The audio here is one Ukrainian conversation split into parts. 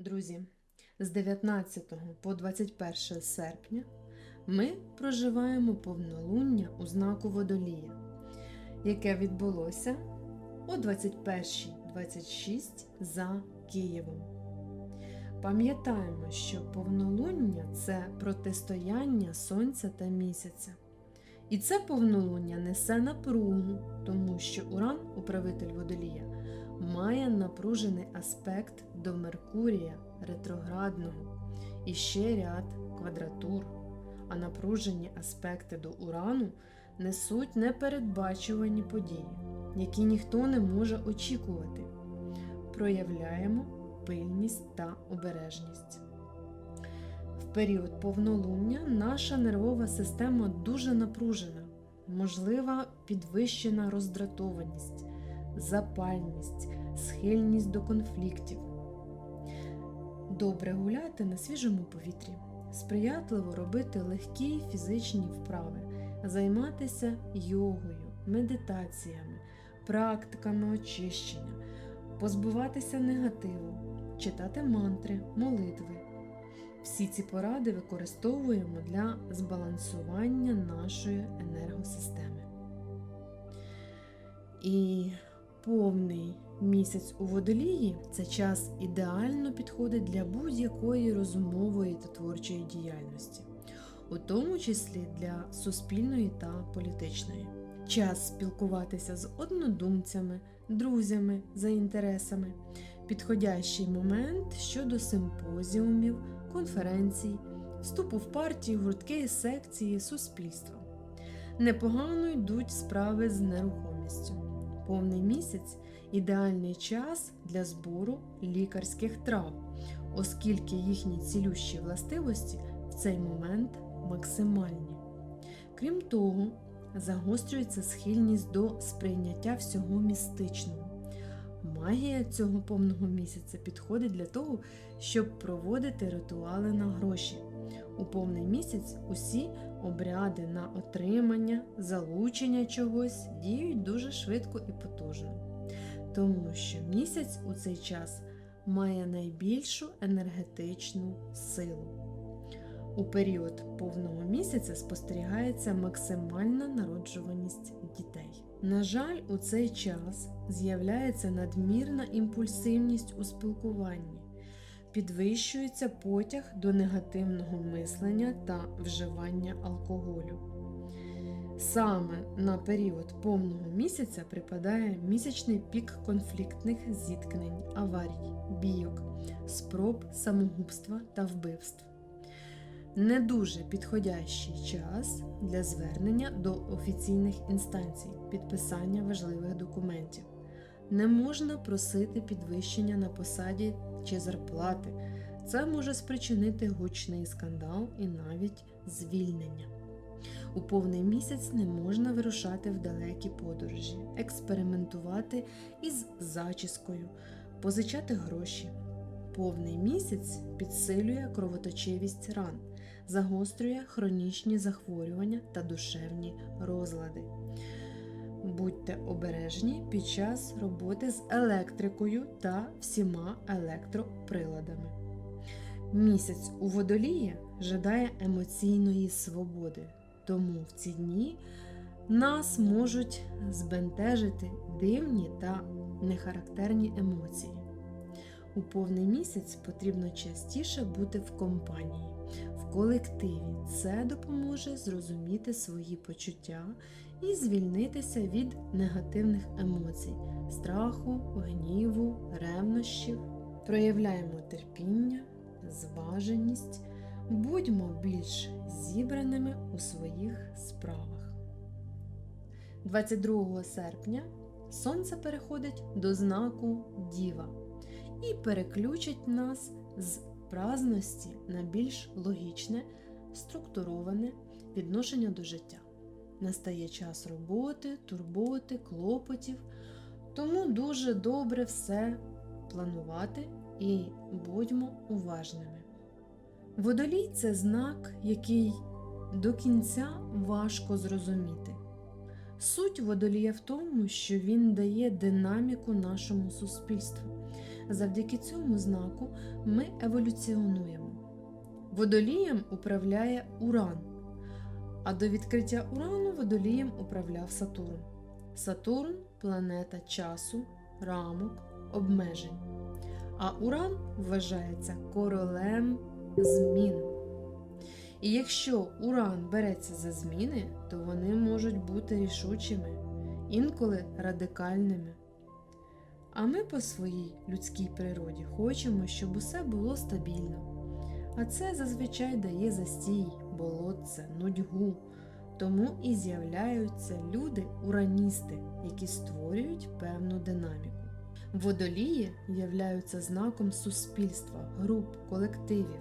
Друзі, з 19 по 21 серпня ми проживаємо повнолуння у знаку водолія, яке відбулося о 21.26 за Києвом. Пам'ятаємо, що повнолуння це протистояння Сонця та місяця. І це повнолуння несе напругу, тому що Уран, управитель водолія, має напружений аспект до Меркурія ретроградного і ще ряд квадратур. А напружені аспекти до Урану несуть непередбачувані події, які ніхто не може очікувати. Проявляємо пильність та обережність. В період повнолуння наша нервова система дуже напружена, можлива підвищена роздратованість, запальність, схильність до конфліктів. Добре гуляти на свіжому повітрі, сприятливо робити легкі фізичні вправи, займатися йогою, медитаціями, практиками очищення, позбуватися негативу, читати мантри, молитви. Всі ці поради використовуємо для збалансування нашої енергосистеми. І повний місяць у водолії це час ідеально підходить для будь-якої розумової та творчої діяльності, у тому числі для суспільної та політичної. Час спілкуватися з однодумцями, друзями за інтересами, підходящий момент щодо симпозіумів, конференцій, вступу в партії, гуртки, секції, суспільства. Непогано йдуть справи з нерухомістю. Повний місяць ідеальний час для збору лікарських трав, оскільки їхні цілющі властивості в цей момент максимальні. Крім того, загострюється схильність до сприйняття всього містичного. Магія цього повного місяця підходить для того, щоб проводити ритуали на гроші. У повний місяць усі обряди на отримання, залучення чогось діють дуже швидко і потужно, тому що місяць у цей час має найбільшу енергетичну силу. У період повного місяця спостерігається максимальна народжуваність дітей. На жаль, у цей час з'являється надмірна імпульсивність у спілкуванні, підвищується потяг до негативного мислення та вживання алкоголю. Саме на період повного місяця припадає місячний пік конфліктних зіткнень, аварій, бійок, спроб самогубства та вбивств не дуже підходящий час для звернення до офіційних інстанцій, підписання важливих документів. Не можна просити підвищення на посаді чи зарплати. Це може спричинити гучний скандал і навіть звільнення. У повний місяць не можна вирушати в далекі подорожі, експериментувати із зачіскою, позичати гроші. Повний місяць підсилює кровоточивість ран, загострює хронічні захворювання та душевні розлади. Будьте обережні під час роботи з електрикою та всіма електроприладами. Місяць у водолії жадає емоційної свободи, тому в ці дні нас можуть збентежити дивні та нехарактерні емоції. У повний місяць потрібно частіше бути в компанії, в колективі. Це допоможе зрозуміти свої почуття і звільнитися від негативних емоцій, страху, гніву, ревнощів. Проявляємо терпіння, зваженість, будьмо більш зібраними у своїх справах. 22 серпня Сонце переходить до знаку Діва і переключить нас з праздності на більш логічне, структуроване відношення до життя. Настає час роботи, турботи, клопотів, тому дуже добре все планувати і будьмо уважними. Водолій це знак, який до кінця важко зрозуміти. Суть водолія в тому, що він дає динаміку нашому суспільству Завдяки цьому знаку ми еволюціонуємо. Водолієм управляє Уран, а до відкриття Урану водолієм управляв Сатурн. Сатурн планета часу, рамок, обмежень. А Уран вважається королем змін. І якщо Уран береться за зміни, то вони можуть бути рішучими, інколи радикальними. А ми по своїй людській природі хочемо, щоб усе було стабільно. А це зазвичай дає застій, болотце, нудьгу. Тому і з'являються люди-ураністи, які створюють певну динаміку. Водолії являються знаком суспільства, груп, колективів.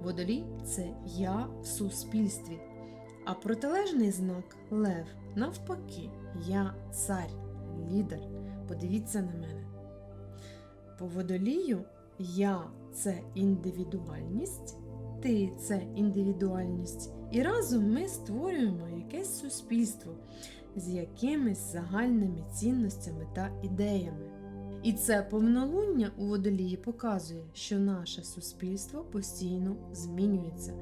Водолій це я в суспільстві. А протилежний знак лев навпаки, я цар, лідер. Подивіться на мене. По водолію я це індивідуальність, ти це індивідуальність, і разом ми створюємо якесь суспільство з якимись загальними цінностями та ідеями. І це повнолуння у водолії показує, що наше суспільство постійно змінюється,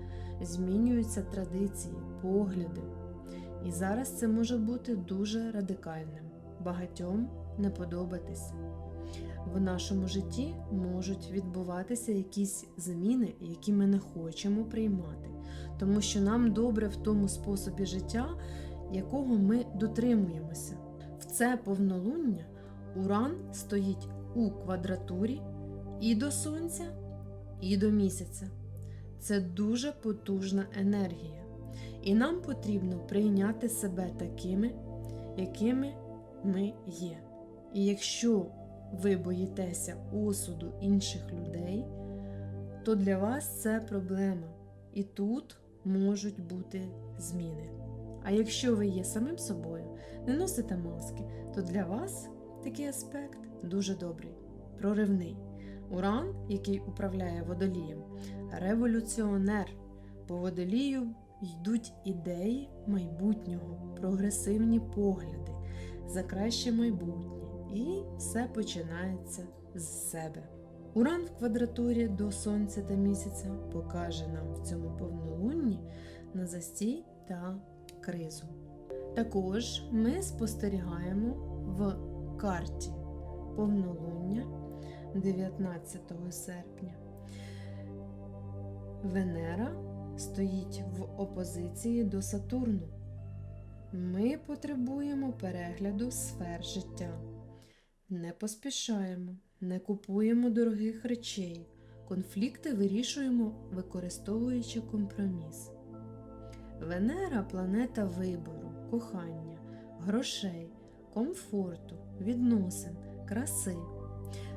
змінюються традиції, погляди. І зараз це може бути дуже радикальним, багатьом не подобатись. В нашому житті можуть відбуватися якісь зміни, які ми не хочемо приймати, тому що нам добре в тому способі життя, якого ми дотримуємося. В це повнолуння Уран стоїть у квадратурі і до Сонця, і до місяця. Це дуже потужна енергія, і нам потрібно прийняти себе такими, якими ми є. І якщо ви боїтеся осуду інших людей, то для вас це проблема. І тут можуть бути зміни. А якщо ви є самим собою, не носите маски, то для вас такий аспект дуже добрий, проривний. Уран, який управляє водолієм, революціонер. По водолію йдуть ідеї майбутнього, прогресивні погляди за краще майбутнє. І все починається з себе. Уран в квадратурі до Сонця та місяця покаже нам в цьому повнолунні на застій та кризу. Також ми спостерігаємо в карті повнолуння 19 серпня. Венера стоїть в опозиції до Сатурну. Ми потребуємо перегляду сфер життя. Не поспішаємо, не купуємо дорогих речей. Конфлікти вирішуємо, використовуючи компроміс. Венера планета вибору, кохання, грошей, комфорту, відносин, краси.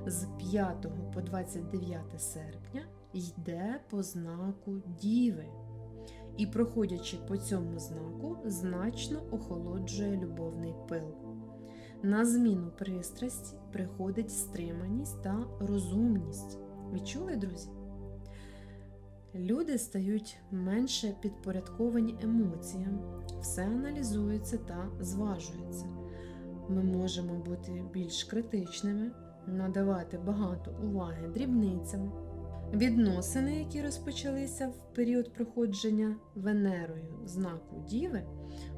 З 5 по 29 серпня йде по знаку Діви. І, проходячи по цьому знаку, значно охолоджує любовний пил. На зміну пристрасті приходить стриманість та розумність. Відчули, друзі? Люди стають менше підпорядковані емоціям, все аналізується та зважується. Ми можемо бути більш критичними, надавати багато уваги дрібницям. Відносини, які розпочалися в період проходження Венерою знаку Діви,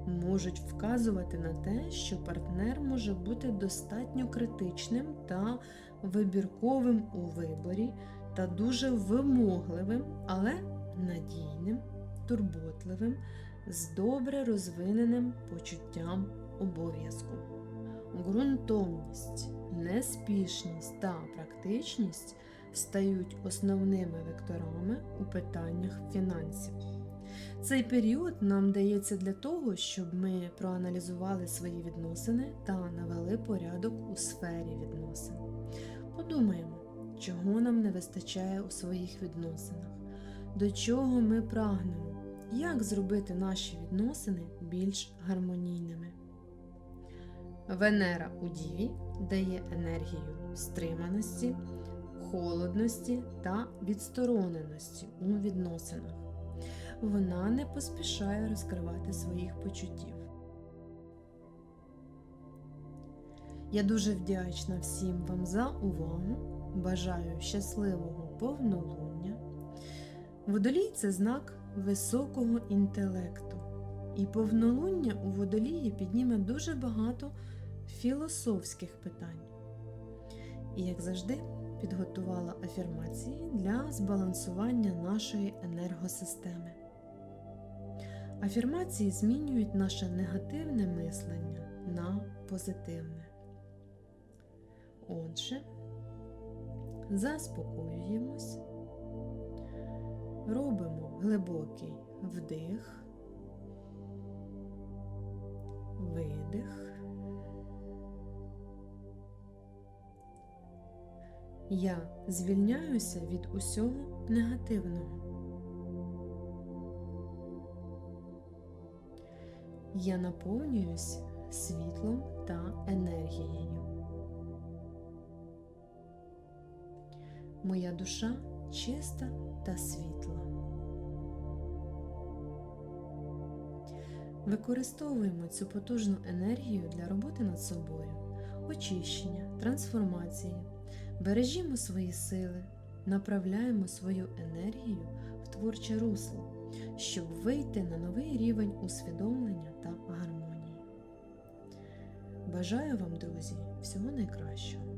можуть вказувати на те, що партнер може бути достатньо критичним та вибірковим у виборі, та дуже вимогливим, але надійним, турботливим, з добре розвиненим почуттям обов'язку. Ґрунтовність, неспішність та практичність стають основними векторами у питаннях фінансів. Цей період нам дається для того, щоб ми проаналізували свої відносини та навели порядок у сфері відносин. Подумаємо, чого нам не вистачає у своїх відносинах, до чого ми прагнемо, як зробити наші відносини більш гармонійними. Венера у Діві дає енергію стриманості, холодності та відстороненості у відносинах. Вона не поспішає розкривати своїх почуттів. Я дуже вдячна всім вам за увагу. бажаю щасливого повнолуння. Водолій це знак високого інтелекту. І повнолуння у водолії підніме дуже багато філософських питань. І, як завжди, підготувала афірмації для збалансування нашої енергосистеми. Афірмації змінюють наше негативне мислення на позитивне. Отже, заспокоюємось, робимо глибокий вдих, видих. Я звільняюся від усього негативного. Я наповнююсь світлом та енергією. Моя душа чиста та світла. Використовуємо цю потужну енергію для роботи над собою, очищення, трансформації. Бережімо свої сили, направляємо свою енергію в творче русло, щоб вийти на новий рівень усвідомлення та гармонії. Бажаю вам, друзі, всього найкращого.